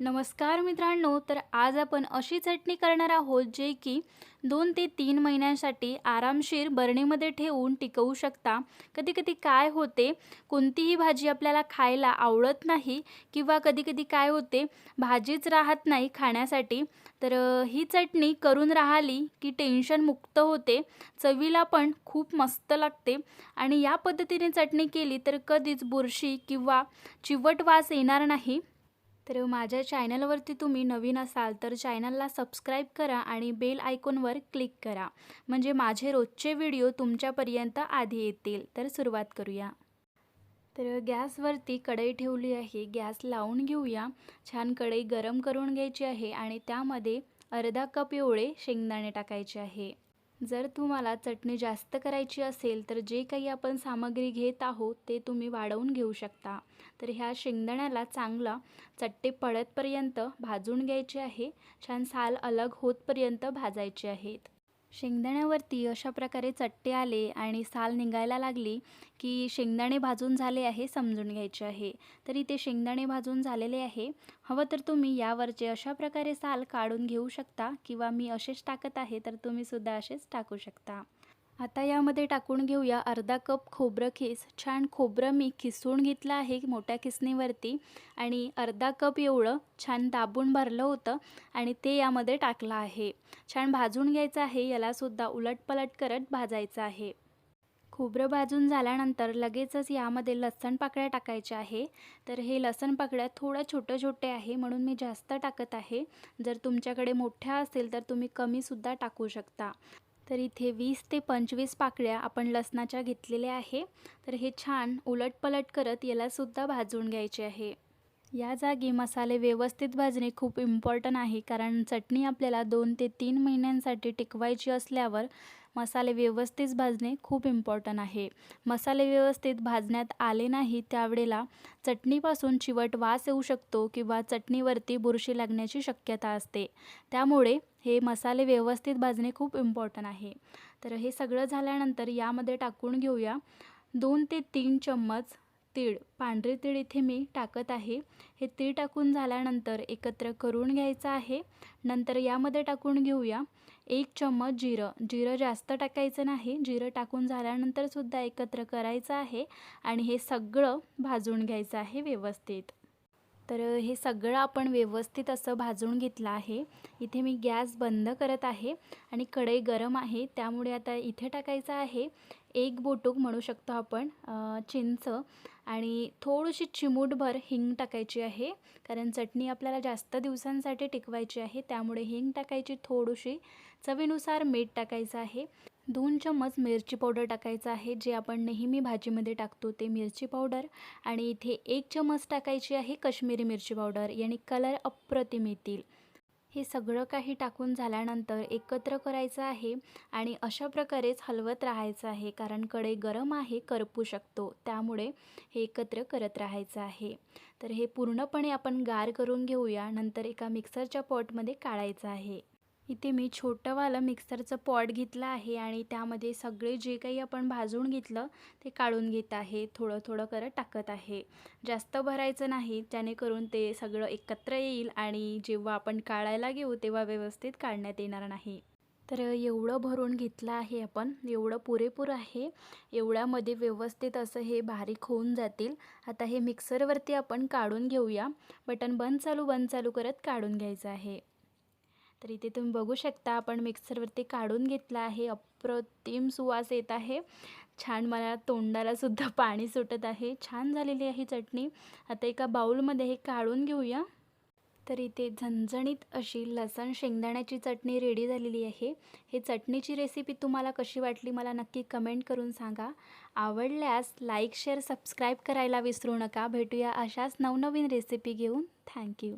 नमस्कार मित्रांनो तर आज आपण अशी चटणी करणार आहोत जे की दोन ते तीन महिन्यांसाठी आरामशीर बरणीमध्ये ठेवून टिकवू शकता. कधी कधी काय होते कोणतीही भाजी आपल्याला खायला आवडत नाही किंवा कधी कधी काय होते भाजीच राहत नाही खाण्यासाठी. तर ही चटणी करून राहिली की टेन्शन मुक्त होते चवीला पण खूप मस्त लागते. आणि या पद्धतीने चटणी केली तर कधीच बुरशी किंवा चिवट वास येणार नाही. तर माझ्या चॅनलवरती तुम्ही नवीन असाल तर चॅनलला सबस्क्राईब करा आणि बेल आयकॉनवर क्लिक करा. म्हणजे माझे रोजचे व्हिडिओ तुमच्यापर्यंत आधी येतील. तर सुरुवात करूया. तर गॅसवरती कढई ठेवली आहे. गॅस लावून घेऊया. छान कढई गरम करून घ्यायची आहे आणि त्यामध्ये अर्धा कप एवढे शेंगदाणे टाकायचे आहे. जर तुम्हाला चटणी जास्त करायची असेल तर जे काही आपण सामग्री घेत आहोत ते तुम्ही वाढवून घेऊ शकता. तर ह्या शेंगदाण्याला चांगला चट्टे पडतपर्यंत भाजून घ्यायचे आहे. छान साल अलग होतपर्यंत भाजायचे आहेत. शेंगदाण्यावरती अशा प्रकारे चट्टे आले आणि साल निघायला लागली की शेंगदाणे भाजून झाले आहे समजून घ्यायचे आहे. तर इथे शेंगदाणे भाजून झालेले आहे. हवं तर तुम्ही यावरचे अशा प्रकारे साल काढून घेऊ शकता किंवा मी असेच टाकत आहे तर तुम्ही सुद्धा असेच टाकू शकता. आता यामध्ये टाकून घेऊया अर्धा कप खोबरं खीस. छान खोबरं मी खिसून घेतलं आहे मोठ्या खिसणीवरती आणि अर्धा कप एवढं छान दाबून भरलं होतं आणि ते यामध्ये टाकलं आहे. छान भाजून घ्यायचं आहे यालासुद्धा उलटपलट करत भाजायचं आहे. खोबरं भाजून झाल्यानंतर लगेचच यामध्ये लसण पाकळ्या टाकायच्या आहे. तर हे लसण पाकळ्या थोड्या छोटे छोटे आहे म्हणून मी जास्त टाकत आहे. जर तुमच्याकडे मोठ्या असेल तर तुम्ही कमीसुद्धा टाकू शकता. तर इथे वीस ते पंचवीस पाकळ्या आपण लसणाच्या घेतलेल्या आहे. तर हे छान उलटपलट करत यालासुद्धा भाजून घ्यायचे आहे. या जागी मसाले व्यवस्थित भाजणे खूप इम्पॉर्टंट आहे. कारण चटणी आपल्याला दोन ते तीन महिन्यांसाठी टिकवायची असल्यावर मसाले व्यवस्थित भाजणे खूप इम्पॉर्टंट आहे. मसाले व्यवस्थित भाजण्यात आले नाही त्यावेळेला चटणीपासून चिवट वास येऊ शकतो किंवा चटणीवरती बुरशी लागण्याची शक्यता असते. त्यामुळे हे मसाले व्यवस्थित भाजणे खूप इम्पॉर्टंट आहे. तर हे सगळं झाल्यानंतर यामध्ये टाकून घेऊया. दोन ते तीन चम्मच तीळ. पांढरे तीळ इथे मी टाकत आहे. हे तीळ टाकून झाल्यानंतर एकत्र करून घ्यायचं आहे. नंतर यामध्ये टाकून घेऊया. एक चम्मच जिरं. जिरं जास्त टाकायचं नाही. जिरं टाकून झाल्यानंतरसुद्धा एकत्र करायचं आहे आणि हे सगळं भाजून घ्यायचं आहे व्यवस्थित. तर हे सगळं आपण व्यवस्थित असं भाजून घेतलं आहे. इथे मी गॅस बंद करत आहे आणि कढई गरम आहे. त्यामुळे आता इथे टाकायचं आहे. एक बोटूक म्हणू शकतो आपण चिंच आणि थोडीशी चिमूटभर हिंग टाकायची आहे. कारण चटणी आपल्याला जास्त दिवसांसाठी टिकवायची आहे. त्यामुळे हिंग टाकायची थोडीशी चवीनुसार मीठ टाकायचं आहे. दोन चम्मच मिरची पावडर टाकायचं आहे जे आपण नेहमी भाजीमध्ये टाकतो ते मिरची पावडर. आणि इथे एक चम्मच टाकायची आहे कश्मीरी मिरची पावडर याने कलर अप्रतिम येतील. हे सगळं काही टाकून झाल्यानंतर एकत्र करायचं आहे आणि अशा प्रकारेच हलवत राहायचं आहे कारण कढई गरम आहे करपू शकतो. त्यामुळे हे एकत्र करत राहायचं आहे. तर हे पूर्णपणे आपण गार करून घेऊया नंतर एका मिक्सरच्या पॉटमध्ये काढायचं आहे. इथे मी छोटंवालं मिक्सरचं पॉट घेतलं आहे आणि त्यामध्ये सगळे जे काही आपण भाजून घेतलं ते काढून घेत आहे. थोडं थोडं करत टाकत आहे. जास्त भरायचं नाही जेणेकरून ते सगळं एकत्र येईल आणि जेव्हा आपण काढायला घेऊ तेव्हा व्यवस्थित काढण्यात येणार नाही. तर एवढं भरून घेतलं आहे आपण. एवढं पुरेपूर आहे. एवढ्यामध्ये व्यवस्थित असं हे बारीक होऊन जातील. आता हे मिक्सरवरती आपण काढून घेऊया. बटन बंद चालू बंद चालू करत काढून घ्यायचं आहे. तर इथे तुम्ही बघू शकता आपण मिक्सरवरती काढून घेतलं आहे. अप्रतिम सुवास येत आहे. छान मला तोंडालासुद्धा पाणी सुटत आहे. छान झालेली आहे चटणी. आता एका बाऊलमध्ये हे काढून घेऊया. तर इथे झणझणीत अशी लसण शेंगदाण्याची चटणी रेडी झालेली आहे. हे चटणीची रेसिपी तुम्हाला कशी वाटली मला नक्की कमेंट करून सांगा. आवडल्यास लाईक शेअर सबस्क्राईब करायला विसरू नका. भेटूया अशाच नवनवीन रेसिपी घेऊन. थँक्यू